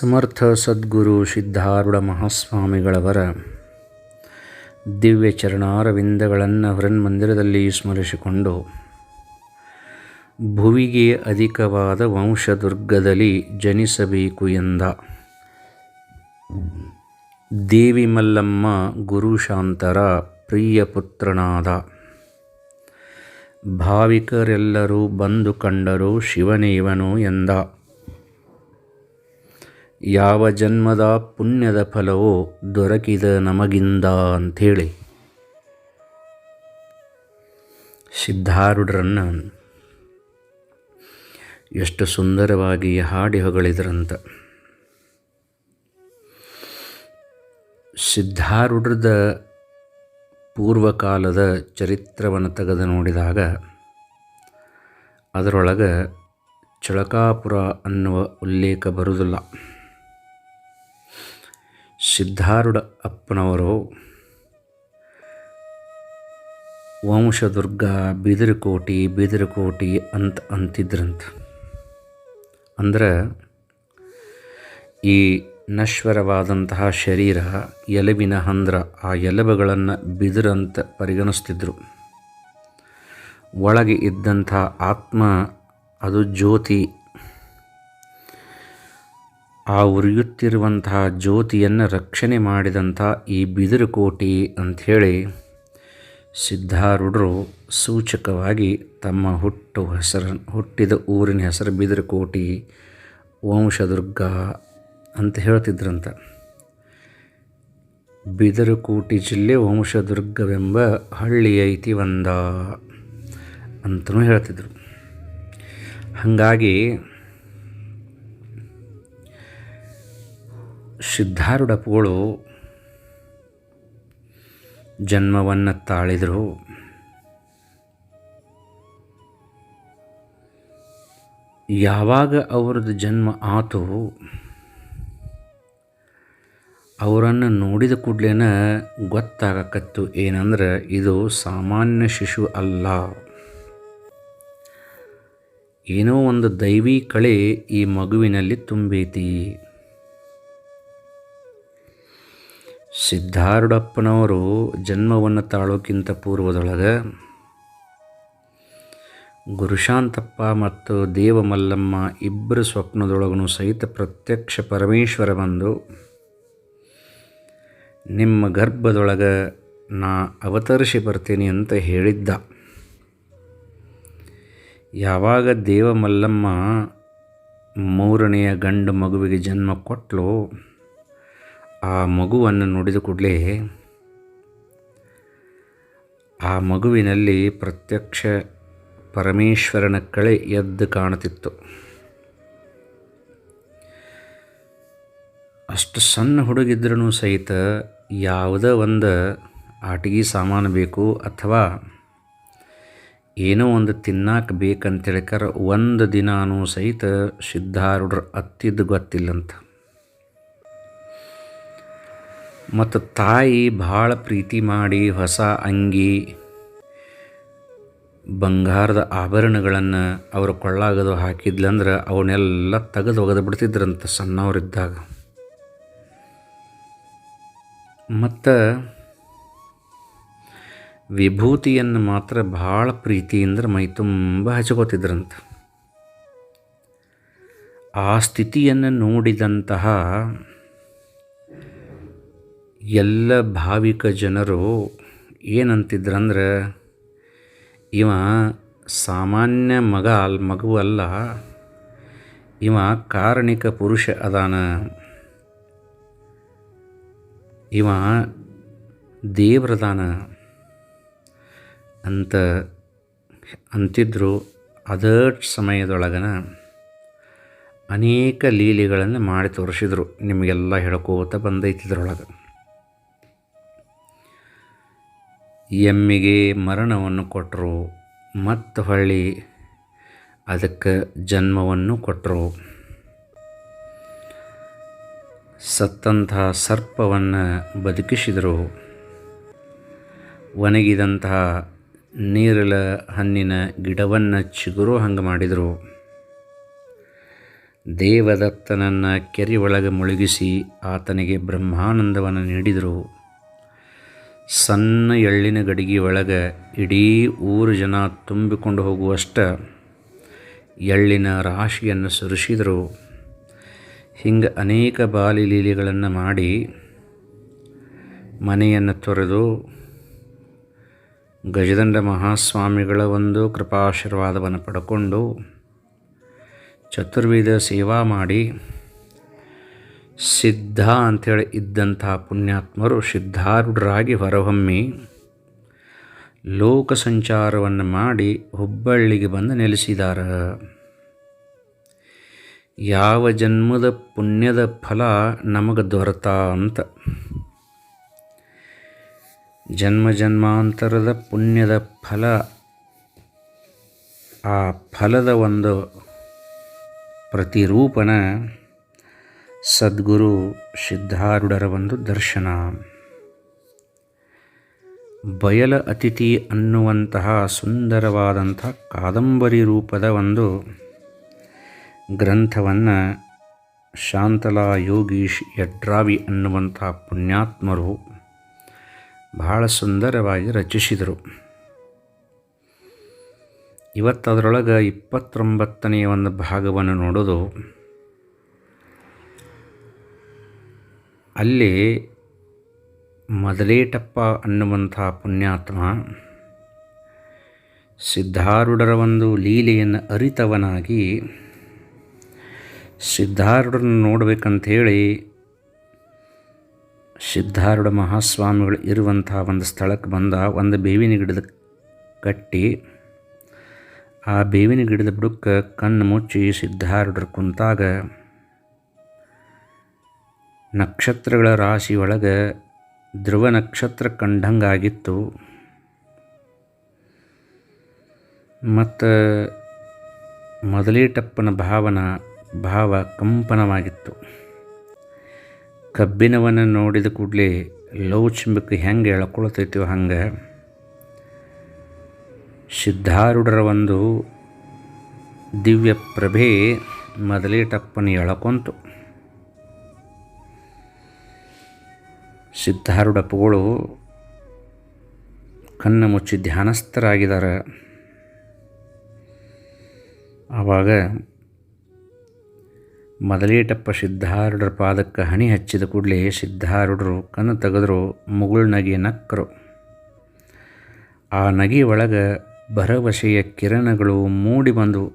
ಸಮರ್ಥ ಸದ್ಗುರು ಸಿದ್ಧಾರೂಢ ಮಹಾಸ್ವಾಮಿಗಳವರ ದಿವ್ಯ ಚರಣಾರವಿಂದಗಳನ್ನು ಹೃನ್ಮಂದಿರದಲ್ಲಿ ಸ್ಮರಿಸಿಕೊಂಡು, ಭುವಿಗೆ ಅಧಿಕವಾದ ವಂಶದುರ್ಗದಲ್ಲಿ ಜನಿಸಬೇಕು ಎಂದ. ದೇವಿ ಮಲ್ಲಮ್ಮ ಗುರುಶಾಂತರ ಪ್ರಿಯ ಪುತ್ರನಾದ. ಭಾವಿಕರೆಲ್ಲರೂ ಬಂದು ಕಂಡರು ಶಿವನೇವನು ಎಂದ. ಯಾವ ಜನ್ಮದ ಪುಣ್ಯದ ಫಲವೋ ದೊರಕಿದ ನಮಗಿಂದ ಅಂಥೇಳಿ. ಸಿದ್ಧಾರೂಢರನ್ನು ಎಷ್ಟು ಸುಂದರವಾಗಿ ಹಾಡಿ ಹೊಗಳಿದ್ರಂತ. ಸಿದ್ಧಾರೂಢರದ ಪೂರ್ವಕಾಲದ ಚರಿತ್ರವನ್ನು ತೆಗೆದು ನೋಡಿದಾಗ ಅದರೊಳಗೆ ಚಳಕಾಪುರ ಅನ್ನುವ ಉಲ್ಲೇಖ ಬರುವುದಿಲ್ಲ ಸಿದ್ಧಾರೂಢ ಅಪ್ಪನವರು ವಂಶದುರ್ಗ ಬಿದಿರುಕೋಟಿ ಬಿದಿರುಕೋಟಿ ಅಂತ ಅಂತಿದ್ರಂತ. ಅಂದ್ರೆ ಈ ನಶ್ವರವಾದಂತಹ ಶರೀರ, ಎಲುಬಿನ ಹಂದ್ರ, ಆ ಎಲುಬುಗಳನ್ನು ಬಿದಿರಂತ ಪರಿಗಣಿಸ್ತಿದ್ರು. ಒಳಗೆ ಇದ್ದಂಥ ಆತ್ಮ, ಅದು ಜ್ಯೋತಿ ಆ ಉರಿಯುತ್ತಿರುವಂತಹ ಜ್ಯೋತಿಯನ್ನು ರಕ್ಷಣೆ ಮಾಡಿದಂಥ ಈ ಬಿದಿರುಕೋಟಿ ಅಂಥೇಳಿ ಸಿದ್ಧಾರೂಢರು ಸೂಚಕವಾಗಿ ತಮ್ಮ ಹುಟ್ಟು ಹೆಸರು, ಹುಟ್ಟಿದ ಊರಿನ ಹೆಸರು ಬಿದಿರುಕೋಟಿ ವಂಶದುರ್ಗ ಅಂತ ಹೇಳ್ತಿದ್ರಂತ. ಬಿದರುಕೋಟಿ ಜಿಲ್ಲೆ ವಂಶದುರ್ಗವೆಂಬ ಹಳ್ಳಿ ಐತಿ ಒಂದ ಅಂತಲೂ ಹೇಳ್ತಿದ್ರು. ಹಾಗಾಗಿ ಸಿದ್ಧಾರೂಢಪ್ಪಗಳು ಜನ್ಮವನ್ನು ತಾಳಿದರು. ಯಾವಾಗ ಅವ್ರದ್ದು ಜನ್ಮ ಆತು, ಅವರನ್ನು ನೋಡಿದ ಕೂಡಲೇ ಗೊತ್ತಾಗಕತ್ತು. ಏನಂದ್ರೆ, ಇದು ಸಾಮಾನ್ಯ ಶಿಶು ಅಲ್ಲ. ಏನೋ ಒಂದು ದೈವಿ ಕಳೆ ಈ ಮಗುವಿನಲ್ಲಿ ತುಂಬೈತಿ. ಸಿದ್ಧಾರೂಢಪ್ಪನವರು ಜನ್ಮವನ್ನು ತಾಳೋಕ್ಕಿಂತ ಪೂರ್ವದೊಳಗೆ ಗುರುಶಾಂತಪ್ಪ ಮತ್ತು ದೇವಮಲ್ಲಮ್ಮ ಇಬ್ಬರು ಸ್ವಪ್ನದೊಳಗೂ ಸಹಿತ ಪ್ರತ್ಯಕ್ಷ ಪರಮೇಶ್ವರ ಬಂದು, ನಿಮ್ಮ ಗರ್ಭದೊಳಗೆ ನಾ ಅವತರಿಸಿ ಬರ್ತೀನಿ ಅಂತ ಹೇಳಿದ್ದ. ಯಾವಾಗ ದೇವಮಲ್ಲಮ್ಮ ಮೂರನೆಯ ಗಂಡು ಮಗುವಿಗೆ ಜನ್ಮ ಕೊಟ್ಟಲು ಆ ಮಗುವನ್ನು ನೋಡಿದ ಕೂಡಲೇ ಆ ಮಗುವಿನಲ್ಲಿ ಪ್ರತ್ಯಕ್ಷ ಪರಮೇಶ್ವರನ ಕಳೆ ಎದ್ದು ಕಾಣುತ್ತಿತ್ತು. ಅಷ್ಟು ಸಣ್ಣ ಹುಡುಗಿದ್ರೂ ಸಹಿತ ಯಾವುದೋ ಒಂದು ಆಟಿಗೆ ಸಾಮಾನು ಬೇಕು ಅಥವಾ ಏನೋ ಒಂದು ತಿನ್ನಾಕೆ ಬೇಕಂತೇಳಿಕರ ಒಂದು ದಿನಾನೂ ಸಹಿತ ಸಿದ್ಧಾರೂಢರು ಅತ್ತಿದ್ದು ಗೊತ್ತಿಲ್ಲಂತ. ಮತ್ತು ತಾಯಿ ಭಾಳ ಪ್ರೀತಿ ಮಾಡಿ ಹೊಸ ಅಂಗಿ, ಬಂಗಾರದ ಆಭರಣಗಳನ್ನು ಅವರು ಕೊಳ್ಳಾಗದು ಹಾಕಿದ್ಲಂದ್ರೆ ಅವನ್ನೆಲ್ಲ ತೆಗೆದು ಒಗೆದು ಬಿಡ್ತಿದ್ರಂತ ಸಣ್ಣವರಿದ್ದಾಗ. ಮತ್ತು ವಿಭೂತಿಯನ್ನು ಮಾತ್ರ ಭಾಳ ಪ್ರೀತಿಯಿಂದ ಮೈ ತುಂಬ ಹಚ್ಕೋತಿದ್ರಂತ. ಆ ಸ್ಥಿತಿಯನ್ನು ನೋಡಿದಂತಹ ಎಲ್ಲ ಭಾವಿಕ ಜನರು ಏನಂತಿದ್ರಂದ್ರೆ, ಇವ ಸಾಮಾನ್ಯ ಮಗ ಅಲ್, ಮಗು ಅಲ್ಲ, ಇವ ಕಾರಣಿಕ ಪುರುಷ ಅದಾನ. ಇವ ದೇವ್ರದಾನ ಅಂತ ಅಂತಿದ್ರು ಅದೇ ಸಮಯದೊಳಗನ ಅನೇಕ ಲೀಲೆಗಳನ್ನು ಮಾಡಿ ತೋರಿಸಿದ್ರು. ನಿಮಗೆಲ್ಲ ಹೇಳ್ಕೋತ ಬಂದೈತಿದ್ರೊಳಗೆ ಎಮ್ಮಿಗೆ ಮರಣವನ್ನು ಕೊಟ್ಟರು ಮತ್ತು ಹೊಳ್ಳಿ ಅದಕ್ಕೆ ಜನ್ಮವನ್ನು ಕೊಟ್ಟರು ಸತ್ತಂತಹ ಸರ್ಪವನ್ನು ಬದುಕಿಸಿದರು. ಒಣಗಿದಂತಹ ನೀರಲ ಹಣ್ಣಿನ ಗಿಡವನ್ನು ಚಿಗುರು ಹಂಗೆ ಮಾಡಿದರು. ದೇವದತ್ತನನ್ನು ಕೆರೆ ಒಳಗೆ ಮುಳುಗಿಸಿ ಆತನಿಗೆ ಬ್ರಹ್ಮಾನಂದವನ್ನು ನೀಡಿದರು. ಸಣ್ಣ ಎಳ್ಳಿನ ಗಡಿಗೆ ಒಳಗೆ ಇಡೀ ಊರು ಜನ ತುಂಬಿಕೊಂಡು ಹೋಗುವಷ್ಟು ಎಳ್ಳಿನ ರಾಶಿಯನ್ನು ಸುರಿಸಿದರು. ಹಿಂಗೆ ಅನೇಕ ಬಾಲಿ ಲೀಲೆಗಳನ್ನು ಮಾಡಿ ಮನೆಯನ್ನು ತೊರೆದು ಗಜದಂಡ ಮಹಾಸ್ವಾಮಿಗಳ ಒಂದು ಕೃಪಾಶೀರ್ವಾದವನ್ನು ಪಡ್ಕೊಂಡು ಚತುರ್ವಿಧ ಸೇವಾ ಮಾಡಿ ಸಿದ್ಧ ಅಂಥೇಳಿ ಇದ್ದಂಥ ಪುಣ್ಯಾತ್ಮರು ಸಿದ್ಧಾರೂಢರಾಗಿ ಹೊರಹೊಮ್ಮಿ ಲೋಕ ಸಂಚಾರವನ್ನು ಮಾಡಿ ಹುಬ್ಬಳ್ಳಿಗೆ ಬಂದು ನೆಲೆಸಿದಾರ. ಯಾವ ಜನ್ಮದ ಪುಣ್ಯದ ಫಲ ನಮಗೆ ದೊರೆತ ಅಂತ. ಜನ್ಮ ಜನ್ಮಾಂತರದ ಪುಣ್ಯದ ಫಲ ಆ ಫಲದ ಒಂದು ಪ್ರತಿರೂಪನ ಸದ್ಗುರು ಸಿದ್ಧಾರೂಢರ ಒಂದು ದರ್ಶನ. ಬಯಲ ಅತಿಥಿ ಅನ್ನುವಂತಹ ಸುಂದರವಾದಂಥ ಕಾದಂಬರಿ ರೂಪದ ಒಂದು ಗ್ರಂಥವನ್ನು ಶಾಂತಲಾ ಯೋಗೀಶ್ ಯಡ್ರಾವಿ ಅನ್ನುವಂಥ ಪುಣ್ಯಾತ್ಮರು ಬಹಳ ಸುಂದರವಾಗಿ ರಚಿಸಿದರು. ಇವತ್ತದರೊಳಗೆ ಇಪ್ಪತ್ತೊಂಬತ್ತನೆಯ ಒಂದು ಭಾಗವನ್ನು ನೋಡೋದು ಅಲ್ಲಿ ಮದಲೇಟಪ್ಪ ಅನ್ನುವಂಥ ಪುಣ್ಯಾತ್ಮ ಸಿದ್ಧಾರೂಢರ ಒಂದು ಲೀಲೆಯನ್ನು ಅರಿತವನಾಗಿ ಸಿದ್ಧಾರೂಢರನ್ನು ನೋಡಬೇಕಂಥೇಳಿ ಸಿದ್ಧಾರೂಢ ಮಹಾಸ್ವಾಮಿಗಳು ಇರುವಂಥ ಒಂದು ಸ್ಥಳಕ್ಕೆ ಬಂದ ಒಂದು ಬೇವಿನ ಗಿಡದ ಕಟ್ಟಿ. ಆ ಬೇವಿನ ಗಿಡದ ಬುಡಕ್ಕೆ ಕಣ್ಣು ಮುಚ್ಚಿ ಸಿದ್ಧಾರೂಢರು ಕುಂತಾಗ ನಕ್ಷತ್ರಗಳ ರಾಶಿ ಒಳಗೆ ಧ್ರುವ ನಕ್ಷತ್ರ ಕಂಡಂಗಾಗಿತ್ತು ಮತ್ತು ಮೊದಲೇಟಪ್ಪನ ಭಾವನ ಭಾವ ಕಂಪನವಾಗಿತ್ತು. ಕಬ್ಬಿನವನ್ನು ನೋಡಿದ ಕೂಡಲೇ ಲೌಚಂಬಕ್ಕೆ ಹೆಂಗೆ ಎಳ್ಕೊಳ್ತೈತೋ ಹಂಗೆ. ಸಿದ್ಧಾರೂಢರ ಒಂದು ದಿವ್ಯ ಪ್ರಭೆ ಮೊದಲೇಟಪ್ಪನ ಎಳ್ಕೊಂತು. ಸಿದ್ಧಾರೂಢಪ್ಪಗಳು ಕಣ್ಣು ಮುಚ್ಚಿ ಧ್ಯಾನಸ್ಥರಾಗಿದ್ದಾರೆ. ಆವಾಗ ಮೊದಲೇಟಪ್ಪ ಸಿದ್ಧಾರೂಢರ ಪಾದಕ್ಕೆ ಹಣಿ ಹಚ್ಚಿದ ಕೂಡಲೇ ಸಿದ್ಧಾರೂಢರು ಕಣ್ಣು ತೆಗೆದ್ರು, ಮುಗುಳು ನಗೆ ನಕ್ಕರು ಆ ನಗೆ ಒಳಗೆ ಭರವಸೆಯ ಕಿರಣಗಳು ಮೂಡಿ ಬಂದವು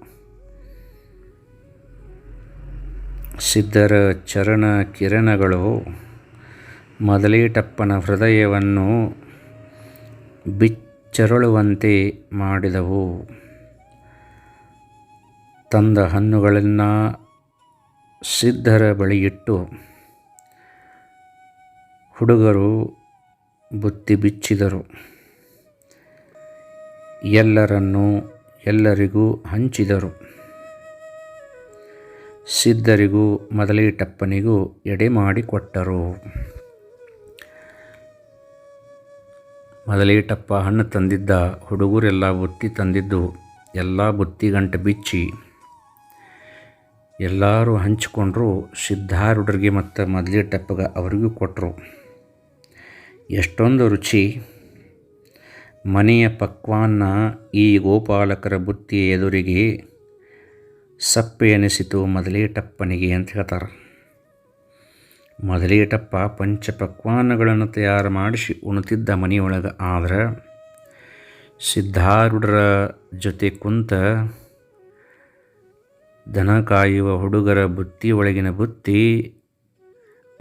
ಸಿದ್ಧರ ಚರಣ ಕಿರಣಗಳು ಮೊದಲೇಟಪ್ಪನ ಹೃದಯವನ್ನು ಬಿಚ್ಚರಳುವಂತೆ ಮಾಡಿದವು. ತಂದ ಹಣ್ಣುಗಳನ್ನು ಸಿದ್ಧರ ಬಳಿಯಿಟ್ಟು ಹುಡುಗರು ಬುತ್ತಿ ಬಿಚ್ಚಿದರು. ಎಲ್ಲರನ್ನೂ ಎಲ್ಲರಿಗೂ ಹಂಚಿದರು. ಸಿದ್ಧರಿಗೂ ಮೊದಲೇಟಪ್ಪನಿಗೂ ಎಡೆ ಮಾಡಿಕೊಟ್ಟರು. ಮೊದಲೇಟಪ್ಪ ಹಣ್ಣು ತಂದಿದ್ದ ಹುಡುಗರೆಲ್ಲ ಬುತ್ತಿ ತಂದಿದ್ದು ಎಲ್ಲ ಬುತ್ತಿ ಗಂಟೆ ಬಿಚ್ಚಿ ಎಲ್ಲರೂ ಹಂಚಿಕೊಂಡ್ರು. ಸಿದ್ಧಾರೂಢರಿಗೆ ಮತ್ತು ಮೊದಲೇಟಪ್ಪಗೆ ಅವರಿಗೂ ಕೊಟ್ಟರು ಎಷ್ಟೊಂದು ರುಚಿ. ಮನೆಯ ಪಕ್ವಾನ್ನ ಈ ಗೋಪಾಲಕರ ಬುತ್ತಿ ಎದುರಿಗೆ ಸಪ್ಪೆ ಎನಿಸಿತು ಮೊದಲೇಟಪ್ಪನಿಗೆ ಅಂತ ಹೇಳ್ತಾರೆ. ಮೊದಲೇಟಪ್ಪ ಪಂಚಪಕ್ವಾನ್ನಗಳನ್ನು ತಯಾರು ಮಾಡಿಸಿ ಉಣ್ತಿದ್ದ ಮನೆಯೊಳಗೆ ಆದ್ರೆ ಸಿದ್ಧಾರೂಢರ ಜೊತೆ ಕುಂತ ದನ ಕಾಯುವ ಹುಡುಗರ ಬುತ್ತಿ ಒಳಗಿನ ಬುತ್ತಿ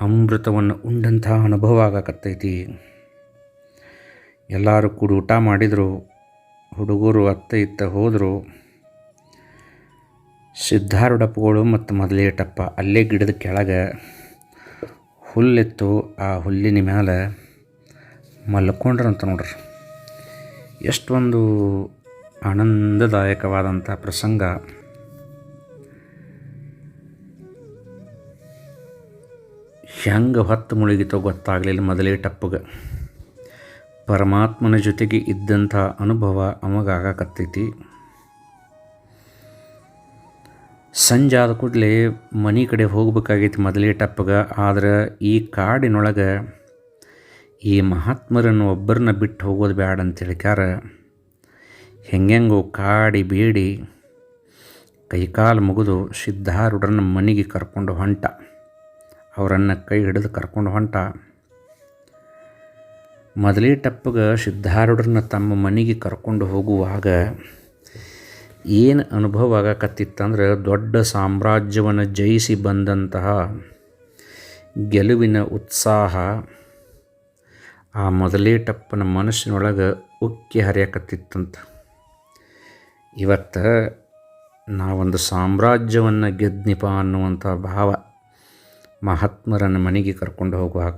ಅಮೃತವನ್ನು ಉಂಡಂತಹ ಅನುಭವ ಆಗಕತ್ತೈತಿ. ಎಲ್ಲರೂ ಕೂಡ ಊಟ ಮಾಡಿದರು, ಹುಡುಗರು ಅತ್ತ ಇತ್ತ ಹೋದರು. ಸಿದ್ಧಾರೂಢಪ್ಪಗಳು ಮತ್ತು ಮೊದಲೇಟಪ್ಪ ಅಲ್ಲೇ ಗಿಡದ ಕೆಳಗೆ ಹುಲ್ಲಿತ್ತು, ಆ ಹುಲ್ಲಿನ ಮ್ಯಾಲೆ ಮಲ್ಕೊಂಡ್ರಂತ ನೋಡ್ರಿ. ಎಷ್ಟೊಂದು ಆನಂದದಾಯಕವಾದಂಥ ಪ್ರಸಂಗ. ಹೆಂಗೆ ಹೊತ್ತು ಮುಳುಗಿತೋ ಗೊತ್ತಾಗಲಿಲ್ಲ ಮೊದಲೇ ಟಪ್ಪಗೆ. ಪರಮಾತ್ಮನ ಜೊತೆಗೆ ಇದ್ದಂಥ ಅನುಭವ ಅಮಗಾಗಕತ್ತೈತಿ. ಸಂಜೆ ಆದ ಕೂಡಲೇ ಮನೆ ಕಡೆ ಹೋಗ್ಬೇಕಾಗೈತಿ ಮೊದಲೇ ಟಪ್ಪಗೆ ಆದ್ರೆ ಈ ಕಾಡಿನೊಳಗೆ ಈ ಮಹಾತ್ಮರನ್ನು ಒಬ್ಬರನ್ನ ಬಿಟ್ಟು ಹೋಗೋದು ಬೇಡ ಅಂತ ಹೇಳಿಕಾರ ಹೆಂಗೆಂಗೋ ಕಾಡಿ ಬೇಡಿ ಕೈಕಾಲು ಮುಗಿದು ಸಿದ್ಧಾರೂಢರನ್ನ ಮನೆಗೆ ಕರ್ಕೊಂಡು ಹೊಂಟ. ಅವರನ್ನು ಕೈ ಹಿಡಿದು ಕರ್ಕೊಂಡು ಹೊಂಟ. ಮೊದಲೇ ಟಪ್ಪಗೆ ಸಿದ್ಧಾರೂಢರನ್ನ ತಮ್ಮ ಮನೆಗೆ ಕರ್ಕೊಂಡು ಹೋಗುವಾಗ ಏನು ಅನುಭವ ಆಗಕತ್ತಿತ್ತಂದ್ರೆ ದೊಡ್ಡ ಸಾಮ್ರಾಜ್ಯವನ್ನು ಜಯಿಸಿ ಬಂದಂತಹ ಗೆಲುವಿನ ಉತ್ಸಾಹ ಆ ಮೊದಲೇ ಟಪ್ಪನ ಮನಸ್ಸಿನೊಳಗೆ ಉಕ್ಕಿ ಹರಿಯಕತ್ತಿತ್ತಂತ. ಇವತ್ತು ನಾವೊಂದು ಸಾಮ್ರಾಜ್ಯವನ್ನು ಗೆದ್ನಿಪ ಅನ್ನುವಂಥ ಭಾವ ಮಹಾತ್ಮರನ್ನು ಮನೆಗೆ ಕರ್ಕೊಂಡು ಹೋಗುವಾಗ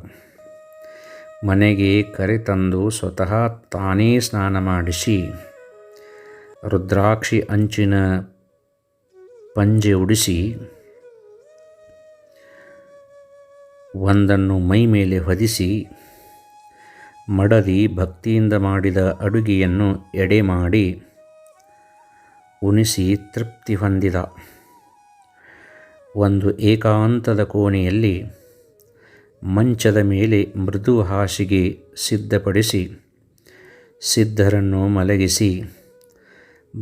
ಮನೆಗೆ ಕರೆತಂದು ಸ್ವತಃ ತಾನೇ ಸ್ನಾನ ಮಾಡಿಸಿ ರುದ್ರಾಕ್ಷಿ ಅಂಚಿನ ಪಂಜೆ ಉಡಿಸಿ ಒಂದನ್ನು ಮೈ ಮೇಲೆ ಹೊದಿಸಿ ಮಡದಿ ಭಕ್ತಿಯಿಂದ ಮಾಡಿದ ಅಡುಗೆಯನ್ನು ಎಡೆ ಮಾಡಿ ಉಣಿಸಿ ತೃಪ್ತಿ ಹೊಂದಿದ. ಒಂದು ಏಕಾಂತದ ಕೋಣೆಯಲ್ಲಿ ಮಂಚದ ಮೇಲೆ ಮೃದು ಹಾಸಿಗೆ ಸಿದ್ಧಪಡಿಸಿ ಸಿದ್ಧರನ್ನು ಮಲಗಿಸಿ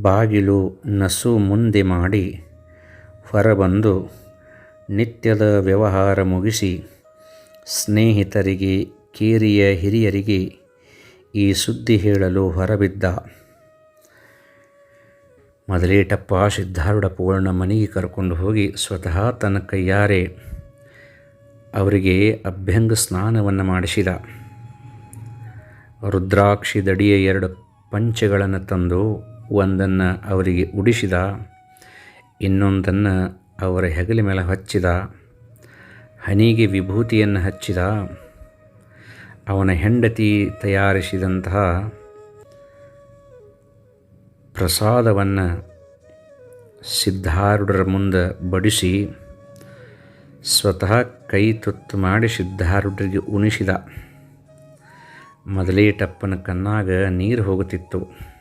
ಬಾಗಿಲು ನಸು ಮುಂದೆ ಮಾಡಿ ಹೊರಬಂದು ನಿತ್ಯದ ವ್ಯವಹಾರ ಮುಗಿಸಿ ಸ್ನೇಹಿತರಿಗೆ, ಕೇರಿಯ ಹಿರಿಯರಿಗೆ ಈ ಸುದ್ದಿ ಹೇಳಲು ಹೊರಬಿದ್ದ. ಮೊದಲೇಟಪ್ಪ ಸಿದ್ಧಾರೂಢ ಪೂರ್ಣ ಮನೆಗೆ ಕರ್ಕೊಂಡು ಹೋಗಿ ಸ್ವತಃ ತನ್ನ ಕೈಯಾರೆ ಅವರಿಗೆ ಅಭ್ಯಂಗ ಸ್ನಾನವನ್ನು ಮಾಡಿಸಿದ. ರುದ್ರಾಕ್ಷಿ ದಡಿಯ ಎರಡು ಪಂಚಗಳನ್ನು ತಂದು ಒಂದನ್ನು ಅವರಿಗೆ ಉಡಿಸಿದ, ಇನ್ನೊಂದನ್ನು ಅವರ ಹೆಗಲ ಮೇಲೆ ಹಚ್ಚಿದ, ಹನಿಗೆ ವಿಭೂತಿಯನ್ನು ಹಚ್ಚಿದ, ಅವನ ಹೆಂಡತಿ ತಯಾರಿಸಿದಂತಹ ಪ್ರಸಾದವನ್ನು ಸಿದ್ಧಾರೂಢರ ಮುಂದೆ ಬಡಿಸಿ ಸ್ವತಃ ಕೈ ತುತ್ತು ಮಾಡಿ ಸಿದ್ಧಾರೂಢರಿಗೆ ಉಣಿಸಿದ. ಮೊದಲೇ ಟಪ್ಪನ ಕಣ್ಣಾಗ ನೀರು ಹೋಗುತ್ತಿತ್ತು.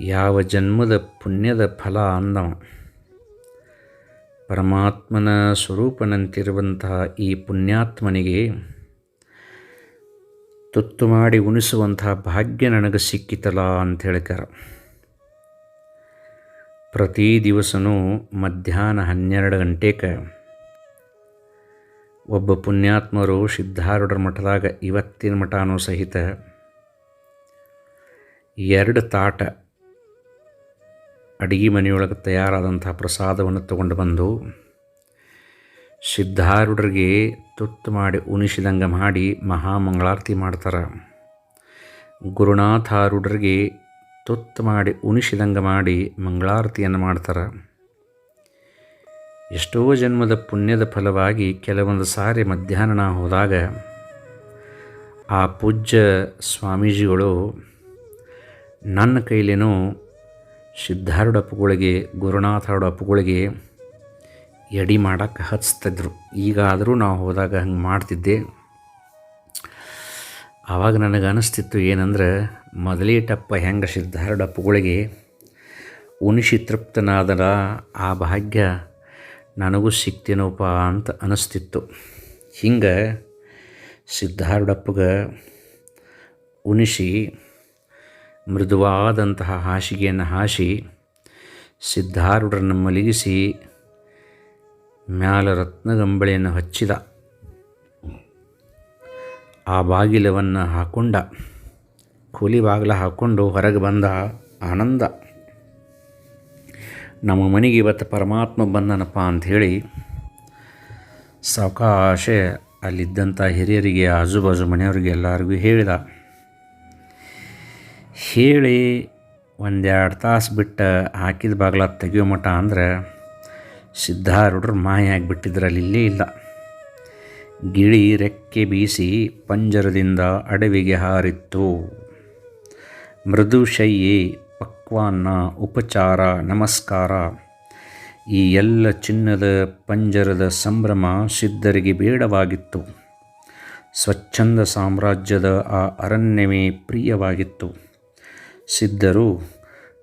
ಯಾವ ಜನ್ಮದ ಪುಣ್ಯದ ಫಲ ಅಂದವ ಪರಮಾತ್ಮನ ಸ್ವರೂಪನಂತಿರುವಂತಹ ಈ ಪುಣ್ಯಾತ್ಮನಿಗೆ ತುತ್ತು ಮಾಡಿ ಉಣಿಸುವಂತಹ ಭಾಗ್ಯ ನನಗೆ ಸಿಕ್ಕಿತಲ್ಲ ಅಂತ ಹೇಳ್ತಾರೆ ಪ್ರತಿ ದಿವಸನೂ ಮಧ್ಯಾಹ್ನ ಹನ್ನೆರಡು ಗಂಟೆಗೆ ಒಬ್ಬ ಪುಣ್ಯಾತ್ಮರು ಸಿದ್ಧಾರೂಢರ ಮಠದಾಗ ಇವತ್ತಿನ ಮಠನೂ ಸಹಿತ ಎರಡು ತಾಟ ಅಡಿಗೆ ಮನೆಯೊಳಗೆ ತಯಾರಾದಂಥ ಪ್ರಸಾದವನ್ನು ತಗೊಂಡು ಬಂದು ಸಿದ್ಧಾರೂಢರಿಗೆ ತುತ್ತು ಮಾಡಿ ಉಣಿಸಿದಂಗೆ ಮಾಡಿ ಮಹಾಮಂಗಳಾರತಿ ಮಾಡ್ತಾರೆ. ಗುರುನಾಥಾರೂಢರಿಗೆ ತುತ್ತು ಮಾಡಿ ಉಣಿಸಿದಂಗೆ ಮಾಡಿ ಮಂಗಳಾರತಿಯನ್ನು ಮಾಡ್ತಾರೆ. ಎಷ್ಟೋ ಜನ್ಮದ ಪುಣ್ಯದ ಫಲವಾಗಿ ಕೆಲವೊಂದು ಸಾರಿ ಮಧ್ಯಾಹ್ನ ಹೋದಾಗ ಆ ಪೂಜ್ಯ ಸ್ವಾಮೀಜಿಗಳು ನನ್ನ ಕೈಲೇನೋ ಸಿದ್ಧಾರೂಢ ಗುರುನಾಥ ಗುರುನಾಥಾರೂಢ ಅಪ್ಪುಗಳಿಗೆ ಎಡಿ ಮಾಡೋಕ್ಕೆ ಹಚ್ತಿದ್ರು. ಈಗಾದರೂ ನಾವು ಹೋದಾಗ ಹಂಗೆ ಮಾಡ್ತಿದ್ದೆ. ಆವಾಗ ನನಗೆ ಅನಿಸ್ತಿತ್ತು ಏನಂದ್ರೆ, ಮೊದಲೇಟಪ್ಪ ಹೆಂಗೆ ಸಿದ್ಧಾರೂಢ ಅಪ್ಪುಗಳಿಗೆ ಉಣಿಸಿ ತೃಪ್ತನಾದರ ಆ ಭಾಗ್ಯ ನನಗೂ ಸಿಕ್ತೇನೋಪ ಅಂತ ಅನಿಸ್ತಿತ್ತು. ಹಿಂಗೆ ಸಿದ್ಧಾರೂಢಪ್ಪಗೆ ಉಣಿಸಿ ಮೃದುವಾದಂತಹ ಹಾಸಿಗೆಯನ್ನು ಹಾಸಿ ಸಿದ್ಧಾರೂಢರನ್ನು ಮಲಗಿಸಿ ಮ್ಯಾಲ ರತ್ನಗಂಬಳಿಯನ್ನು ಹಚ್ಚಿದ. ಆ ಬಾಗಿಲವನ್ನು ಹಾಕೊಂಡ. ಕೂಲಿ ಬಾಗಿಲ ಹಾಕ್ಕೊಂಡು ಹೊರಗೆ ಬಂದ ಆನಂದ. ನಮ್ಮ ಮನೆಗೆ ಇವತ್ತು ಪರಮಾತ್ಮ ಬಂದನಪ್ಪ ಅಂಥೇಳಿ ಸಾವಕಾಶೆ ಅಲ್ಲಿದ್ದಂಥ ಹಿರಿಯರಿಗೆ, ಆಜುಬಾಜು ಮನೆಯವರಿಗೆ ಎಲ್ಲರಿಗೂ ಹೇಳಿದ. ಹೇಳಿ ಒಂದೆರಡು ತಾಸು ಬಿಟ್ಟು ಹಾಕಿದ ಬಾಗ್ಲ ತೆಗಿಯೋ ಮಠ ಅಂದರೆ ಸಿದ್ಧಾರೂಢರು ಮಾಯಾಗಿಬಿಟ್ಟಿದ್ರಲ್ಲಿ ಇಲ್ಲೇ ಇಲ್ಲ. ಗಿಳಿ ರೆಕ್ಕೆ ಬೀಸಿ ಪಂಜರದಿಂದ ಅಡವಿಗೆ ಹಾರಿತ್ತು. ಮೃದು ಶೈಯಿ ಪಕ್ವಾನ್ನ ಉಪಚಾರ ನಮಸ್ಕಾರ. ಈ ಎಲ್ಲ ಚಿನ್ನದ ಪಂಜರದ ಸಂಭ್ರಮ ಸಿದ್ಧರಿಗೆ ಬೇಡವಾಗಿತ್ತು. ಸ್ವಚ್ಛಂದ ಸಾಮ್ರಾಜ್ಯದ ಆ ಅರಣ್ಯವೇ ಪ್ರಿಯವಾಗಿತ್ತು. ಸಿದ್ಧರು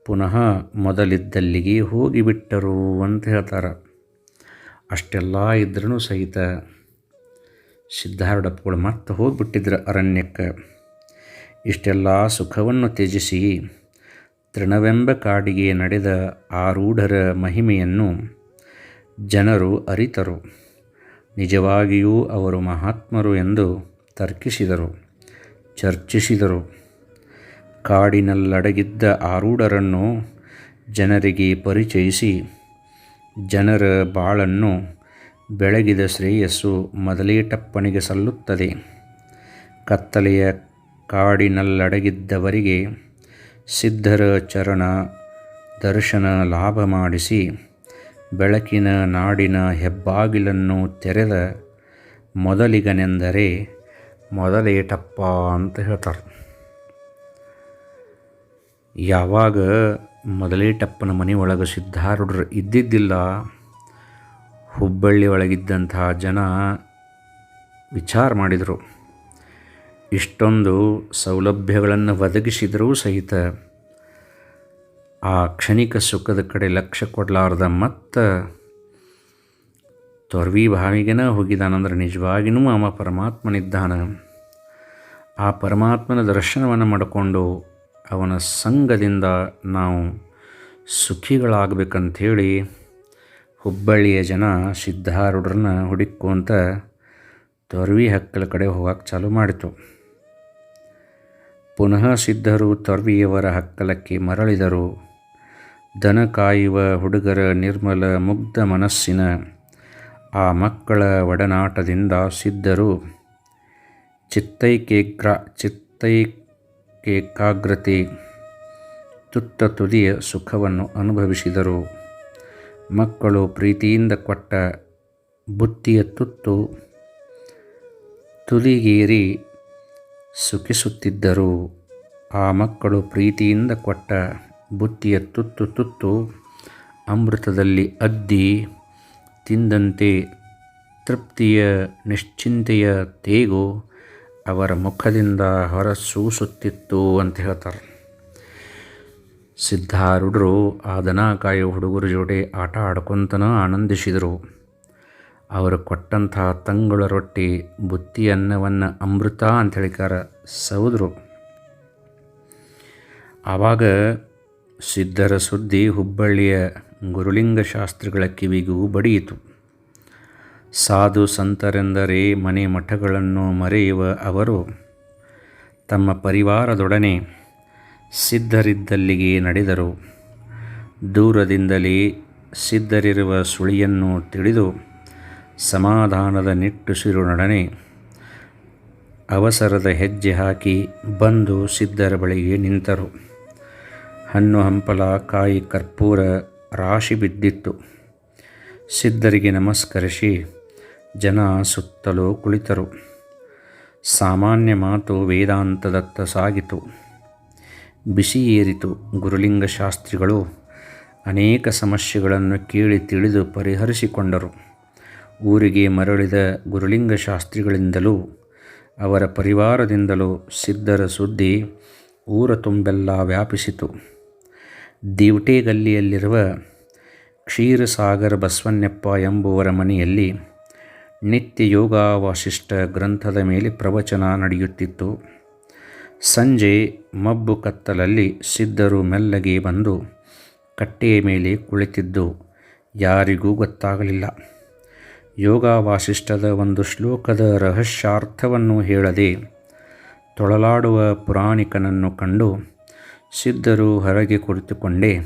ಪುನಃ ಮೊದಲಿದ್ದಲ್ಲಿಗೆ ಹೋಗಿಬಿಟ್ಟರು ಅಂತ ಹೇಳ್ತಾರೆ. ಅಷ್ಟೆಲ್ಲ ಇದ್ರೂ ಸಹಿತ ಸಿದ್ಧಾರೂಢಪ್ಪಗಳು ಮತ್ತೆ ಹೋಗಿಬಿಟ್ಟಿದ್ರು ಅರಣ್ಯಕ್ಕೆ. ಇಷ್ಟೆಲ್ಲ ಸುಖವನ್ನು ತ್ಯಜಿಸಿ ತೃಣವೆಂಬ ಕಾಡಿಗೆ ನಡೆದ ಆರೂಢರ ಮಹಿಮೆಯನ್ನು ಜನರು ಅರಿತರು. ನಿಜವಾಗಿಯೂ ಅವರು ಮಹಾತ್ಮರು ಎಂದು ತರ್ಕಿಸಿದರು, ಚರ್ಚಿಸಿದರು. ಕಾಡಿನಲ್ಲಡಗಿದ್ದ ಆರೂಢರನ್ನು ಜನರಿಗೆ ಪರಿಚಯಿಸಿ, ಜನರ ಬಾಳನ್ನು ಬೆಳಗಿದ ಶ್ರೇಯಸ್ಸು ಮೊದಲೇಟಪ್ಪನಿಗೆ ಸಲ್ಲುತ್ತದೆ. ಕತ್ತಲೆಯ ಕಾಡಿನಲ್ಲಡಗಿದ್ದವರಿಗೆ ಸಿದ್ಧರ ಚರಣ ದರ್ಶನ ಲಾಭ ಮಾಡಿಸಿ, ಬೆಳಕಿನ ನಾಡಿನ ಹೆಬ್ಬಾಗಿಲನ್ನು ತೆರೆದ ಮೊದಲಿಗನೆಂದರೆ ಮೊದಲೇಟಪ್ಪ ಅಂತ ಹೇಳ್ತಾರೆ. ಯಾವಾಗ ಮೊದಲೇ ಟಪ್ಪನ ಮನೆ ಒಳಗೆ ಸಿದ್ಧಾರೂಢರು ಇದ್ದಿದ್ದಿಲ್ಲ, ಹುಬ್ಬಳ್ಳಿ ಒಳಗಿದ್ದಂತಹ ಜನ ವಿಚಾರ ಮಾಡಿದರು. ಇಷ್ಟೊಂದು ಸೌಲಭ್ಯಗಳನ್ನು ಒದಗಿಸಿದರೂ ಸಹಿತ ಆ ಕ್ಷಣಿಕ ಸುಖದ ಕಡೆ ಲಕ್ಷ್ಯ ಕೊಡಲಾರ್ದ ಮತ್ತು ತೊರ್ವಿ ಭಾವಿಗೆನ ಹೋಗಿದ್ದಾನಂದ್ರೆ ನಿಜವಾಗಿಯೂ ಅವ ಪರಮಾತ್ಮನಿದ್ದಾನ. ಆ ಪರಮಾತ್ಮನ ದರ್ಶನವನ್ನು ಮಾಡಿಕೊಂಡು ಅವನ ಸಂಘದಿಂದ ನಾವು ಸುಖಿಗಳಾಗಬೇಕಂಥೇಳಿ ಹುಬ್ಬಳ್ಳಿಯ ಜನ ಸಿದ್ಧಾರೂಢರನ್ನ ಹುಡುಕೊಂತ ತೊರ್ವಿ ಹಕ್ಕಲ ಕಡೆ ಹೋಗಕ್ಕೆ ಚಾಲು ಮಾಡಿತು. ಪುನಃ ಸಿದ್ಧರು ತೊರ್ವಿಯವರ ಹಕ್ಕಲಕ್ಕೆ ಮರಳಿದರು. ದನ ಕಾಯುವ ಹುಡುಗರ ನಿರ್ಮಲ ಮುಗ್ಧ ಮನಸ್ಸಿನ ಆ ಮಕ್ಕಳ ಒಡನಾಟದಿಂದ ಸಿದ್ಧರು ಚಿತ್ತೈಕೇಗ್ರ ಚಿತ್ತೈಕೇಕಾಗ್ರತೆ ತುತ್ತ ತುದಿಯ ಸುಖವನ್ನು ಅನುಭವಿಸಿದರು. ಮಕ್ಕಳು ಪ್ರೀತಿಯಿಂದ ಕೊಟ್ಟ ಬುತ್ತಿಯ ತುತ್ತು ತುದಿಗೇರಿ ಸುಖಿಸುತ್ತಿದ್ದರು. ಆ ಮಕ್ಕಳು ಪ್ರೀತಿಯಿಂದ ಕೊಟ್ಟ ಬುತ್ತಿಯ ತುತ್ತು ತುತ್ತು ಅಮೃತದಲ್ಲಿ ಅದ್ದಿ ತಿಂದಂತೆ ತೃಪ್ತಿಯ ನಿಶ್ಚಿಂತೆಯ ತೇಗು ಅವರ ಮುಖದಿಂದ ಹೊರಸೂಸುತ್ತಿತ್ತು ಅಂತ ಹೇಳ್ತಾರೆ. ಸಿದ್ಧಾರೂಢರು ಆ ದನ ಕಾಯೋ ಹುಡುಗರ ಜೋಡಿ ಆಟ ಆಡ್ಕೊತನ ಆನಂದಿಸಿದರು. ಅವರು ಕೊಟ್ಟಂತಹ ತಂಗುಳ ರೊಟ್ಟಿ, ಬುತ್ತಿ ಅನ್ನವನ್ನು ಅಮೃತ ಅಂತ ಹೇಳಿಕಾರ ಸೌದರು. ಆವಾಗ ಸಿದ್ಧರ ಸುದ್ದಿ ಹುಬ್ಬಳ್ಳಿಯ ಗುರುಲಿಂಗ ಶಾಸ್ತ್ರಿಗಳ ಕಿವಿಗೂ ಬಡಿಯಿತು. ಸಾಧು ಸಂತರೆಂದರೆ ಮನೆ ಮಠಗಳನ್ನು ಮರೆಯುವ ಅವರು ತಮ್ಮ ಪರಿವಾರದೊಡನೆ ಸಿದ್ಧರಿದ್ದಲ್ಲಿಗೆ ನಡೆದರು. ದೂರದಿಂದಲೇ ಸಿದ್ಧರಿರುವ ಸುಳಿಯನ್ನು ತಿಳಿದು ಸಮಾಧಾನದ ನಿಟ್ಟುಸಿರುನೊಡನೆ ಅವಸರದ ಹೆಜ್ಜೆ ಹಾಕಿ ಬಂದು ಸಿದ್ಧರ ಬಳಿಗೆ ನಿಂತರು. ಹಣ್ಣು ಹಂಪಲ, ಕಾಯಿ ಕರ್ಪೂರ ರಾಶಿ ಬಿದ್ದಿತ್ತು. ಸಿದ್ಧರಿಗೆ ನಮಸ್ಕರಿಸಿ ಜನ ಸುತ್ತಲೂ ಕುಳಿತರು. ಸಾಮಾನ್ಯ ಮಾತು ವೇದಾಂತದತ್ತ ಸಾಗಿತು. ಬಿಸಿ ಏರಿತು ಗುರುಲಿಂಗ ಶಾಸ್ತ್ರಿಗಳು ಅನೇಕ ಸಮಸ್ಯೆಗಳನ್ನು ಕೇಳಿ ತಿಳಿದು ಪರಿಹರಿಸಿಕೊಂಡರು. ಊರಿಗೆ ಮರಳಿದ ಗುರುಲಿಂಗ ಶಾಸ್ತ್ರಿಗಳಿಂದಲೂ ಅವರ ಪರಿವಾರದಿಂದಲೂ ಸಿದ್ಧರ ಸುದ್ದಿ ಊರ ತುಂಬೆಲ್ಲ ವ್ಯಾಪಿಸಿತು. ದಿವಟೇಗಲ್ಲಿಯಲ್ಲಿರುವ ಕ್ಷೀರಸಾಗರ ಬಸವಣ್ಣಪ್ಪ ಎಂಬುವರ ಮನೆಯಲ್ಲಿ ನಿತ್ಯ ಯೋಗ ವಾಸಿಷ್ಠ ಗ್ರಂಥದ ಮೇಲೆ ಪ್ರವಚನ ನಡೆಯುತ್ತಿತ್ತು. ಸಂಜೆ ಮಬ್ಬು ಕತ್ತಲಲ್ಲಿ ಸಿದ್ಧರು ಮೆಲ್ಲಗೆ ಬಂದು ಕಟ್ಟೆಯ ಮೇಲೆ ಕುಳಿತಿದ್ದು, ಯಾರಿಗೂ ಗೊತ್ತಾಗಲಿಲ್ಲ. ಯೋಗ ವಾಸಿಷ್ಠದ ಒಂದು ಶ್ಲೋಕದ ರಹಸ್ಯಾರ್ಥವನ್ನು ಹೇಳದೆ ತೊಳಲಾಡುವ ಪುರಾಣಿಕನನ್ನು ಕಂಡು ಸಿದ್ಧರು ಹೊರಗೆ ಕುಳಿತುಕೊಂಡೇ,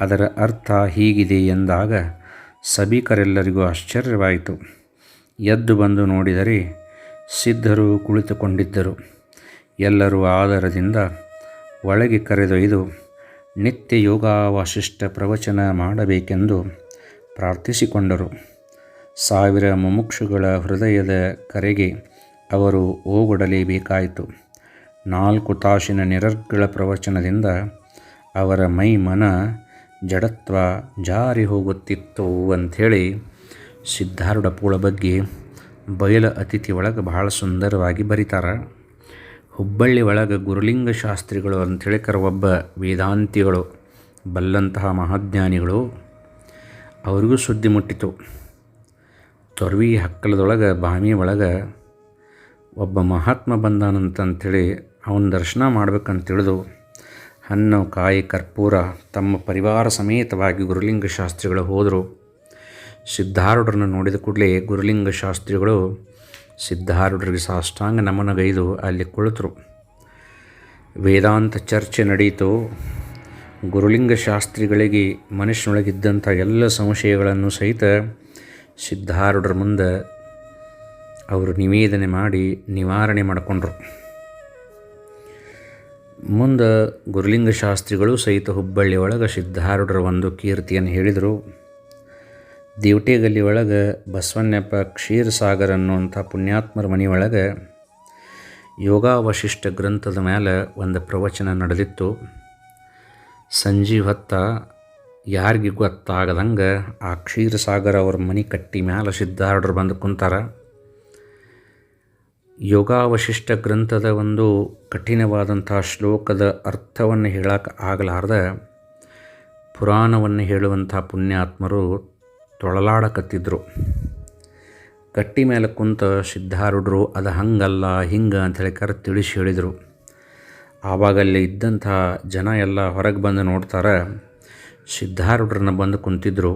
ಅದರ ಅರ್ಥ ಹೀಗಿದೆ ಎಂದಾಗ ಸಭಿಕರೆಲ್ಲರಿಗೂ ಆಶ್ಚರ್ಯವಾಯಿತು. ಎದ್ದು ಬಂದು ನೋಡಿದರೆ ಸಿದ್ಧರು ಕುಳಿತುಕೊಂಡಿದ್ದರು. ಎಲ್ಲರೂ ಆದರದಿಂದ ಒಳಗೆ ಕರೆದೊಯ್ದು, ನಿತ್ಯ ಯೋಗಾವಶಿಷ್ಟ ಪ್ರವಚನ ಮಾಡಬೇಕೆಂದು ಪ್ರಾರ್ಥಿಸಿಕೊಂಡರು. ಸಾವಿರ ಮುಮುಕ್ಷುಗಳ ಹೃದಯದ ಕರೆಗೆ ಅವರು ಓಗೊಡಲೇಬೇಕಾಯಿತು. ನಾಲ್ಕು ತಾಸಿನ ನಿರರ್ಗಳ ಪ್ರವಚನದಿಂದ ಅವರ ಮೈ ಮನ ಜಡತ್ವ ಜಾರಿ ಹೋಗುತ್ತಿತ್ತು ಅಂಥೇಳಿ ಸಿದ್ಧಾರೂಢಪ್ಪಗಳ ಬಗ್ಗೆ ಬಯಲ ಅತಿಥಿ ಒಳಗೆ ಬಹಳ ಸುಂದರವಾಗಿ ಬರೀತಾರೆ. ಹುಬ್ಬಳ್ಳಿ ಒಳಗೆ ಗುರುಲಿಂಗ ಶಾಸ್ತ್ರಿಗಳು ಕರ ಒಬ್ಬ ವೇದಾಂತಿಗಳು, ಬಲ್ಲಂತಹ ಮಹಾಜ್ಞಾನಿಗಳು, ಅವರಿಗೂ ಸುದ್ದಿ ಮುಟ್ಟಿತು. ತೊರ್ವಿ ಹಕ್ಕಲದೊಳಗೆ ಬಾಮಿ ಒಳಗೆ ಒಬ್ಬ ಮಹಾತ್ಮ ಬಂದಾನಂತಂಥೇಳಿ ಅವನ ದರ್ಶನ ಮಾಡ್ಬೇಕಂತ ತಿಳಿದು, ಹಣ್ಣು, ಕಾಯಿ, ಕರ್ಪೂರ ತಮ್ಮ ಪರಿವಾರ ಸಮೇತವಾಗಿ ಗುರುಲಿಂಗ ಶಾಸ್ತ್ರಿಗಳು ಹೋದರು. ಸಿದ್ಧಾರೂಢರನ್ನು ನೋಡಿದ ಕೂಡಲೇ ಗುರುಲಿಂಗ ಶಾಸ್ತ್ರಿಗಳು ಸಿದ್ಧಾರೂಢರಿಗೆ ಸಾಷ್ಟಾಂಗ ನಮನಗೈದು ಅಲ್ಲಿ ಕುಳಿತರು. ವೇದಾಂತ ಚರ್ಚೆ ನಡೆಯಿತು ಗುರುಲಿಂಗ ಶಾಸ್ತ್ರಿಗಳಿಗೆ ಮನುಷ್ಯನೊಳಗಿದ್ದಂಥ ಎಲ್ಲ ಸಂಶಯಗಳನ್ನು ಸಹಿತ ಸಿದ್ಧಾರೂಢರ ಮುಂದೆ ಅವರು ನಿವೇದನೆ ಮಾಡಿ ನಿವಾರಣೆ ಮಾಡಿಕೊಂಡ್ರು. ಮುಂದೆ ಗುರುಲಿಂಗ ಶಾಸ್ತ್ರಿಗಳು ಸಹಿತ ಹುಬ್ಬಳ್ಳಿ ಒಳಗೆ ಸಿದ್ಧಾರೂಢರ ಒಂದು ಕೀರ್ತಿಯನ್ನು ಹೇಳಿದರು. ದೇವಟೇಗಲ್ಲಿ ಒಳಗೆ ಬಸವಣ್ಣಪ್ಪ ಕ್ಷೀರಸಾಗರ್ ಅನ್ನುವಂಥ ಪುಣ್ಯಾತ್ಮರ ಮನೆಯೊಳಗೆ ಯೋಗಾವಶಿಷ್ಟ ಗ್ರಂಥದ ಮೇಲೆ ಒಂದು ಪ್ರವಚನ ನಡೆದಿತ್ತು. ಸಂಜೆ ಹೊತ್ತ ಯಾರಿಗೆ ಗೊತ್ತಾಗದಂಗೆ ಆ ಕ್ಷೀರಸಾಗರ ಅವ್ರ ಮನೆ ಕಟ್ಟಿ ಮ್ಯಾಲೆ ಸಿದ್ಧಾರ್ಡ್ರು ಬಂದು ಕುಂತಾರ. ಯೋಗಾವಶಿಷ್ಟ ಗ್ರಂಥದ ಒಂದು ಕಠಿಣವಾದಂಥ ಶ್ಲೋಕದ ಅರ್ಥವನ್ನು ಹೇಳಕ್ಕೆ ಆಗಲಾರ್ದ ಪುರಾಣವನ್ನು ಹೇಳುವಂಥ ಪುಣ್ಯಾತ್ಮರು ತೊಳಲಾಡಕತ್ತಿದ್ರು. ಕಟ್ಟಿ ಮೇಲೆ ಕುಂತ ಸಿದ್ಧಾರುಡ್ರು ಅದು ಹಂಗಲ್ಲ, ಹಿಂಗೆ ಅಂಥೇಳಿ ಕರೆ ತಿಳಿಸಿ ಹೇಳಿದರು. ಆವಾಗಲ್ಲಿ ಇದ್ದಂಥ ಜನ ಎಲ್ಲ ಹೊರಗೆ ಬಂದು ನೋಡ್ತಾರೆ. ಸಿದ್ಧಾರುಡ್ರನ್ನ ಬಂದು ಕುಂತಿದ್ರು.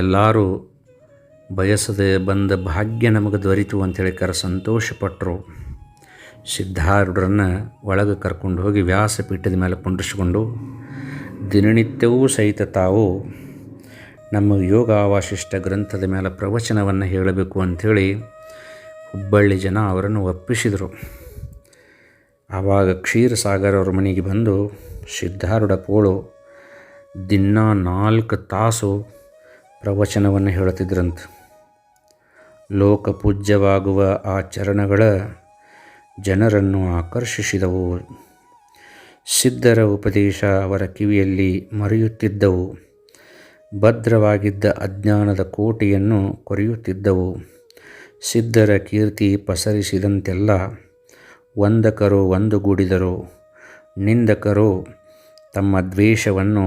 ಎಲ್ಲರೂ ಬಯಸದೆ ಬಂದ ಭಾಗ್ಯ ನಮಗೆ ದೊರೀತು ಅಂಥೇಳಿ ಕರೆ ಸಂತೋಷಪಟ್ಟರು ಸಿದ್ಧಾರೂಢರನ್ನು ಒಳಗೆ ಕರ್ಕೊಂಡು ಹೋಗಿ ವ್ಯಾಸಪೀಠದ ಮೇಲೆ ಕುಂಡಿಸ್ಕೊಂಡು ದಿನನಿತ್ಯವೂ ಸಹಿತ ತಾವು ನಮ್ಮ ಯೋಗ ವಾಶಿಷ್ಟ ಗ್ರಂಥದ ಮೇಲೆ ಪ್ರವಚನವನ್ನು ಹೇಳಬೇಕು ಅಂಥೇಳಿ ಹುಬ್ಬಳ್ಳಿ ಜನ ಅವರನ್ನು ಒಪ್ಪಿಸಿದರು. ಆವಾಗ ಕ್ಷೀರಸಾಗರ್ ಅವರ ಮನೆಗೆ ಬಂದು, ಸಿದ್ಧಾರೂಢ ಪೋಳು ದಿನ ನಾಲ್ಕು ತಾಸು ಪ್ರವಚನವನ್ನು ಹೇಳುತ್ತಿದ್ರಂತೆ. ಲೋಕಪೂಜ್ಯವಾಗುವ ಆ ಚರಣಗಳ ಜನರನ್ನು ಆಕರ್ಷಿಸಿದವು. ಸಿದ್ಧರ ಉಪದೇಶ ಅವರ ಕಿವಿಯಲ್ಲಿ ಮರೆಯುತ್ತಿದ್ದವು. ಭದ್ರವಾಗಿದ್ದ ಅಜ್ಞಾನದ ಕೋಟೆಯನ್ನು ಕೊರೆಯುತ್ತಿದ್ದವು. ಸಿದ್ಧರ ಕೀರ್ತಿ ಪಸರಿಸಿದಂತೆಲ್ಲ ವಂದಕರು ಒಂದುಗೂಡಿದರು. ನಿಂದಕರು ತಮ್ಮ ದ್ವೇಷವನ್ನು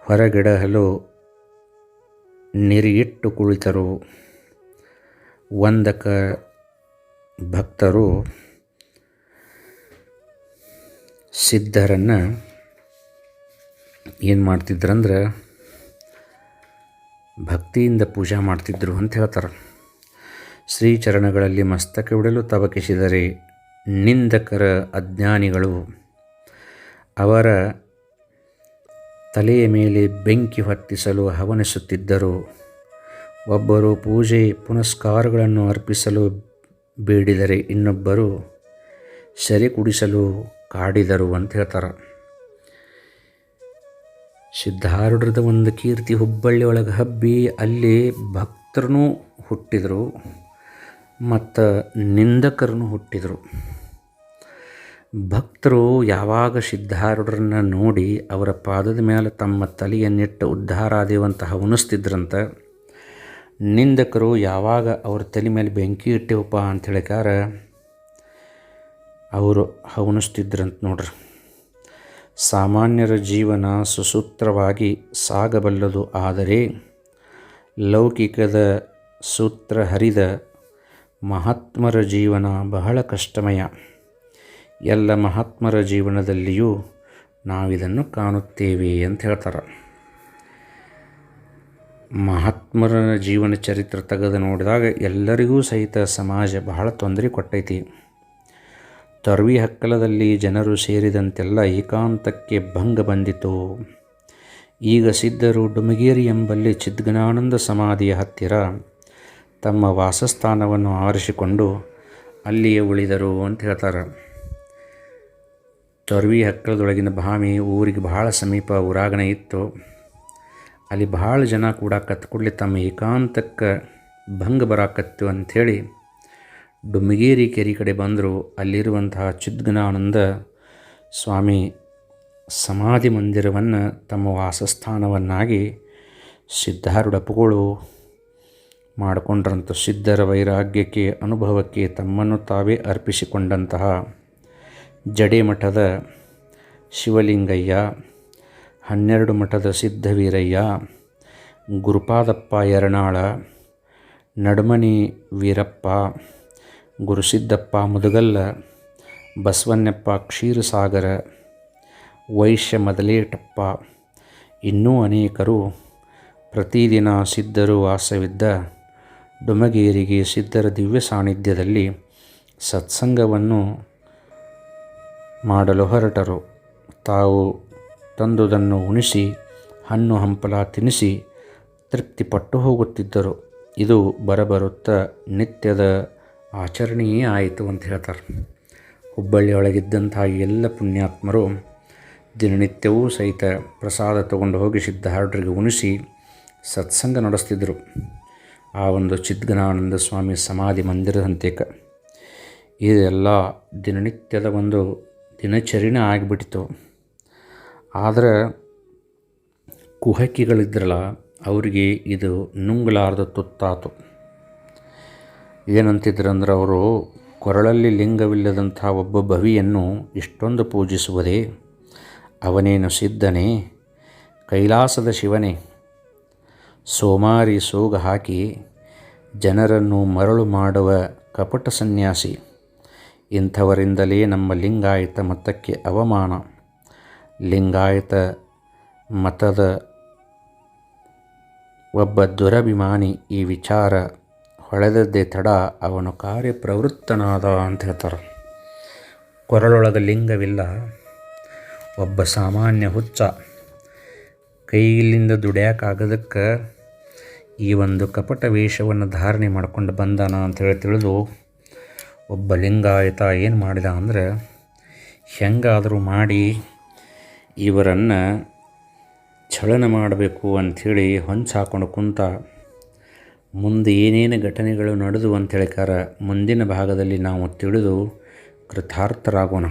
ಹೊರಗಿಡಲು ನಿರಿಯಿಟ್ಟು ಕುಳಿತರು. ವಂದಕ ಭಕ್ತರು ಸಿದ್ಧರನ್ನು ಏನು ಮಾಡ್ತಿದ್ರಂದ್ರೆ ಭಕ್ತಿಯಿಂದ ಪೂಜೆ ಮಾಡ್ತಿದ್ರು ಅಂತ ಹೇಳ್ತಾರೆ. ಶ್ರೀಚರಣಗಳಲ್ಲಿ ಮಸ್ತಕವಿಡಲು ತವಕಿಸಿದರೆ ನಿಂದಕರ ಅಜ್ಞಾನಿಗಳು. ಅವರ ತಲೆಯ ಮೇಲೆ ಬೆಂಕಿ ಹೊತ್ತಿಸಲು ಹವನಿಸುತ್ತಿದ್ದರು. ಒಬ್ಬರು ಪೂಜೆ ಪುನಸ್ಕಾರಗಳನ್ನು ಅರ್ಪಿಸಲು ಬೇಡಿದರೆ ಇನ್ನೊಬ್ಬರು ಸೆರೆ ಕುಡಿಸಲು ಕಾಡಿದರು ಅಂತ ಹೇಳ್ತಾರೆ. ಸಿದ್ಧಾರೂಢರದ ಒಂದು ಕೀರ್ತಿ ಹುಬ್ಬಳ್ಳಿ ಒಳಗೆ ಹಬ್ಬಿ ಅಲ್ಲಿ ಭಕ್ತರೂ ಹುಟ್ಟಿದರು, ಮತ್ತು ನಿಂದಕರನ್ನು ಹುಟ್ಟಿದರು. ಭಕ್ತರು ಯಾವಾಗ ಸಿದ್ಧಾರೂಢರನ್ನು ನೋಡಿ ಅವರ ಪಾದದ ಮೇಲೆ ತಮ್ಮ ತಲೆಯನ್ನಿಟ್ಟು ಉದ್ಧಾರ ಆದೇವಂತ ಹವನಿಸ್ತಿದ್ರಂತ ನಿಂದಕರು ಯಾವಾಗ ಅವ್ರ ತಲೆ ಮೇಲೆ ಬೆಂಕಿ ಇಟ್ಟೇವಪ್ಪ ಅಂತ ಹೇಳಿಕಾರ ಅವರು ಹವನಿಸ್ತಿದ್ರಂತ ನೋಡ್ರಿ. ಸಾಮಾನ್ಯರ ಜೀವನ ಸುಸೂತ್ರವಾಗಿ ಸಾಗಬಲ್ಲದು. ಆದರೆ ಲೌಕಿಕದ ಸೂತ್ರ ಹರಿದ ಮಹಾತ್ಮರ ಜೀವನ ಬಹಳ ಕಷ್ಟಮಯ. ಎಲ್ಲ ಮಹಾತ್ಮರ ಜೀವನದಲ್ಲಿಯೂ ನಾವಿದನ್ನು ಕಾಣುತ್ತೇವೆ ಅಂತ ಹೇಳ್ತಾರೆ. ಮಹಾತ್ಮರ ಜೀವನ ಚರಿತ್ರೆ ತೆಗೆದು ನೋಡಿದಾಗ ಎಲ್ಲರಿಗೂ ಸಹಿತ ಸಮಾಜ ಬಹಳ ತೊಂದರೆ ಕೊಟ್ಟೈತಿ. ತೊರ್ವಿ ಹಕ್ಕಲದಲ್ಲಿ ಜನರು ಸೇರಿದಂತೆಲ್ಲ ಏಕಾಂತಕ್ಕೆ ಭಂಗ ಬಂದಿತು. ಈಗ ಸಿದ್ಧರು ಡುಮಗೇರಿ ಎಂಬಲ್ಲಿ ಚಿದ್ಗನಾನಂದ ಸಮಾಧಿಯ ಹತ್ತಿರ ತಮ್ಮ ವಾಸಸ್ಥಾನವನ್ನು ಆರಿಸಿಕೊಂಡು ಅಲ್ಲಿಯೇ ಉಳಿದರು ಅಂತ ಹೇಳ್ತಾರೆ. ತೊರ್ವಿ ಹಕ್ಕಲದೊಳಗಿನ ಭಾಮಿ ಊರಿಗೆ ಬಹಳ ಸಮೀಪ ಉರಾಗಣೆ ಇತ್ತು. ಅಲ್ಲಿ ಭಾಳ ಜನ ಕೂಡ ಕತ್ಕೊಡ್ಲಿ ತಮ್ಮ ಏಕಾಂತಕ್ಕೆ ಭಂಗ ಬರಾಕತ್ತು ಅಂಥೇಳಿ ಡುಮ್ಮಗೇರಿ ಕೆರೆ ಕಡೆ ಬಂದರು ಅಲ್ಲಿರುವಂತಹ ಚಿದ್ಗನಾನಂದ ಸ್ವಾಮಿ ಸಮಾಧಿ ಮಂದಿರವನ್ನು ತಮ್ಮ ವಾಸಸ್ಥಾನವನ್ನಾಗಿ ಸಿದ್ಧಾರುಡಪುಗಳು ಮಾಡಿಕೊಂಡ್ರಂಥ ಸಿದ್ಧರ ವೈರಾಗ್ಯಕ್ಕೆ ಅನುಭವಕ್ಕೆ ತಮ್ಮನ್ನು ತಾವೇ ಅರ್ಪಿಸಿಕೊಂಡಂತಹ ಜಡೆಮಠದ ಶಿವಲಿಂಗಯ್ಯ, ಹನ್ನೆರಡು ಮಠದ ಸಿದ್ಧವೀರಯ್ಯ, ಗುರುಪಾದಪ್ಪ ಯರನಾಳ, ನಡುಮನಿ ವೀರಪ್ಪ ಗುರುಸಿದ್ದಪ್ಪ ಮುದುಗಲ್ಲ, ಬಸವಣ್ಣಪ್ಪ ಕ್ಷೀರಸಾಗರ, ವೈಶ್ಯ ಮದಲೇಟಪ್ಪ. ಇನ್ನೂ ಅನೇಕರು ಪ್ರತಿದಿನ ಸಿದ್ಧರು ವಾಸವಿದ್ದ ಡುಮಗೇರಿಗೆ ಸಿದ್ಧರ ದಿವ್ಯ ಸಾನ್ನಿಧ್ಯದಲ್ಲಿ ಸತ್ಸಂಗವನ್ನು ಮಾಡಲು ಹೊರಟರು. ತಾವು ತಂದುದನ್ನು ಉಣಿಸಿ, ಹಣ್ಣು ಹಂಪಲ ತಿನ್ನಿಸಿ ತೃಪ್ತಿಪಟ್ಟು ಹೋಗುತ್ತಿದ್ದರು. ಇದು ಬರಬರುತ್ತಾ ನಿತ್ಯದ ಆಚರಣೆಯೇ ಆಯಿತು ಅಂತ ಹೇಳ್ತಾರೆ. ಹುಬ್ಬಳ್ಳಿಯೊಳಗಿದ್ದಂಥ ಎಲ್ಲ ಪುಣ್ಯಾತ್ಮರು ದಿನನಿತ್ಯವೂ ಸಹಿತ ಪ್ರಸಾದ ತಗೊಂಡು ಹೋಗಿ ಸಿದ್ಧಾರ್ಡ್ರಿಗೆ ಉಣಿಸಿ ಸತ್ಸಂಗ ನಡೆಸ್ತಿದ್ದರು ಆ ಒಂದು ಚಿದ್ಗನಾನಂದ ಸ್ವಾಮಿ ಸಮಾಧಿ ಮಂದಿರದಂತೇಕ ಇದೆಲ್ಲ ದಿನನಿತ್ಯದ ಒಂದು ದಿನಚರಿನೇ ಆಗಿಬಿಟ್ಟಿತು ಆದರೆ ಕುಹಕಿಗಳಿದ್ರಲ್ಲ, ಅವರಿಗೆ ಇದು ನುಂಗಲಾರದ ತುತ್ತಾತು. ಏನಂತಿದ್ರಂದ್ರೆ ಅವರು, ಕೊರಳಲ್ಲಿ ಲಿಂಗವಿಲ್ಲದಂಥ ಒಬ್ಬ ಭವಿಯನ್ನು ಇಷ್ಟೊಂದು ಪೂಜಿಸುವುದೇ. ಅವನೇನು ಸಿದ್ಧನೇ ಕೈಲಾಸದ ಶಿವನೇ. ಸೋಮಾರಿ ಸೋಗ ಹಾಕಿ ಜನರನ್ನು ಮರಳು ಮಾಡುವ ಕಪಟ ಸನ್ಯಾಸಿ. ಇಂಥವರಿಂದಲೇ ನಮ್ಮ ಲಿಂಗಾಯತ ಮತಕ್ಕೆ ಅವಮಾನ. ಲಿಂಗಾಯತ ಮತದ ಒಬ್ಬ ದುರಭಿಮಾನಿ ಈ ವಿಚಾರ ಹೊಳೆದದ್ದೇ ತಡ ಅವನು ಕಾರ್ಯಪ್ರವೃತ್ತನಾದ ಅಂತ ಹೇಳ್ತಾರೆ. ಕೊರಳೊಳಗೆ ಲಿಂಗವಿಲ್ಲ, ಒಬ್ಬ ಸಾಮಾನ್ಯ ಹುಚ್ಚ. ಕೈಲಿಂದ ದುಡಿಯೋಕ್ಕಾಗೋದಕ್ಕೆ ಈ ಒಂದು ಕಪಟ ವೇಷವನ್ನು ಧಾರಣೆ ಮಾಡ್ಕೊಂಡು ಬಂದಾನ ಹೇಳಿ ತಿಳಿದು ಒಬ್ಬ ಲಿಂಗಾಯತ ಏನು ಮಾಡಿದ ಅಂದರೆ, ಹೆಂಗಾದರೂ ಮಾಡಿ ಇವರನ್ನು ಛಳನ ಮಾಡಬೇಕು ಅಂಥೇಳಿ ಹೊಂಚು ಹಾಕೊಂಡು ಕುಂತ ಮುಂದೆ ಏನೇನು ಘಟನೆಗಳು ನಡೆದು ಅಂಥೇಳಿಕಾರ ಮುಂದಿನ ಭಾಗದಲ್ಲಿ ನಾವು ತಿಳಿದು ಕೃತಾರ್ಥರಾಗೋಣ.